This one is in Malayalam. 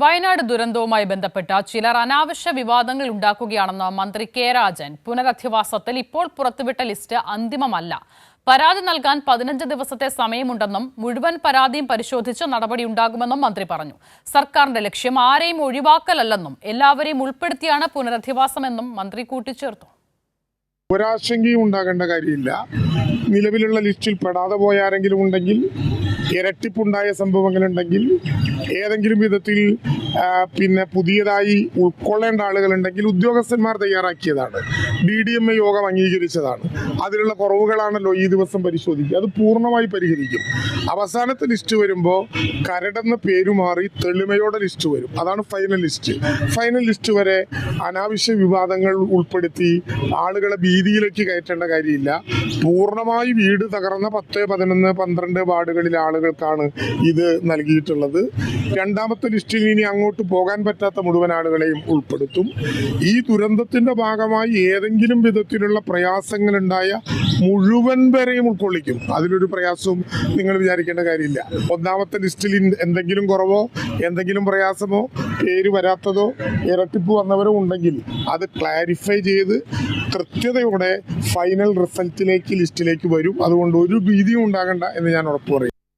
വയനാട് ദുരന്തവുമായി ബന്ധപ്പെട്ട ചിലർ അനാവശ്യ വിവാദങ്ങൾ ഉണ്ടാക്കുകയാണെന്ന് മന്ത്രി കെ രാജൻ പുനരധിവാസത്തിൽ ഇപ്പോൾ പുറത്തുവിട്ട ലിസ്റ്റ് അന്തിമമല്ല. പരാതി നൽകാൻ പതിനഞ്ച് ദിവസത്തെ സമയമുണ്ടെന്നും മുഴുവൻ പരാതിയും പരിശോധിച്ച് നടപടിയുണ്ടാകുമെന്നും മന്ത്രി പറഞ്ഞു. സർക്കാരിന്റെ ലക്ഷ്യം ആരെയും ഒഴിവാക്കലല്ലെന്നും എല്ലാവരെയും ഉൾപ്പെടുത്തിയാണ് പുനരധിവാസമെന്നും മന്ത്രി കൂട്ടിച്ചേർത്തു. ഒരാശങ്കയും ഉണ്ടാകേണ്ട കാര്യമില്ല. നിലവിലുള്ള ലിസ്റ്റിൽ പെടാതെ പോയ ആരെങ്കിലും ഉണ്ടെങ്കിൽ ഇരട്ടിപ്പുണ്ടായ സംഭവങ്ങളുണ്ടെങ്കിൽ ഏതെങ്കിലും വിധത്തിൽ പിന്നെ പുതിയതായി ഉൾക്കൊള്ളേണ്ട ആളുകളുണ്ടെങ്കിൽ ഉദ്യോഗസ്ഥന്മാർ തയ്യാറാക്കിയതാണ്. ഡി ഡി എം എ യോഗം അംഗീകരിച്ചതാണ്. അതിലുള്ള കുറവുകളാണല്ലോ ഈ ദിവസം പരിശോധിക്കുക. അത് പൂർണമായി പരിഹരിക്കും. അവസാനത്തെ ലിസ്റ്റ് വരുമ്പോൾ കരടെന്ന പേര് മാറി തെളിമയോടെ ലിസ്റ്റ് വരും. അതാണ് ഫൈനൽ ലിസ്റ്റ് ഫൈനൽ ലിസ്റ്റ് വരെ അനാവശ്യ വിവാദങ്ങൾ ഉൾപ്പെടുത്തി ആളുകളെ ഭീതിയിലേക്ക് കയറ്റേണ്ട കാര്യമില്ല. പൂർണമായി വീട് തകർന്ന പത്ത് പതിനൊന്ന് പന്ത്രണ്ട് വാർഡുകളിലെ ആളുകൾക്കാണ് ഇത് നൽകിയിട്ടുള്ളത്. രണ്ടാമത്തെ ലിസ്റ്റിൽ ഇനി അങ്ങോട്ട് പോകാൻ പറ്റാത്ത മുഴുവൻ ആളുകളെയും ഉൾപ്പെടുത്തും. ഈ ദുരന്തത്തിന്റെ ഭാഗമായി ഏതെങ്കിലും വിധത്തിലുള്ള പ്രയാസങ്ങളുണ്ടായ മുഴുവൻ പേരെയും ഉൾക്കൊള്ളിക്കും. അതിലൊരു പ്രയാസവും നിങ്ങൾ വിചാരിക്കേണ്ട കാര്യമില്ല. ഒന്നാമത്തെ ലിസ്റ്റിൽ എന്തെങ്കിലും കുറവോ എന്തെങ്കിലും പ്രയാസമോ പേര് വരാത്തതോ ഇരട്ടിപ്പ് വന്നവരോ ഉണ്ടെങ്കിൽ അത് ക്ലാരിഫൈ ചെയ്ത് കൃത്യതയോടെ ഫൈനൽ റിസൾട്ടിലേക്ക് ലിസ്റ്റിലേക്ക് വരും. അതുകൊണ്ട് ഒരു ഭീതിയും ഉണ്ടാകണ്ട എന്ന് ഞാൻ ഉറപ്പ് പറയും.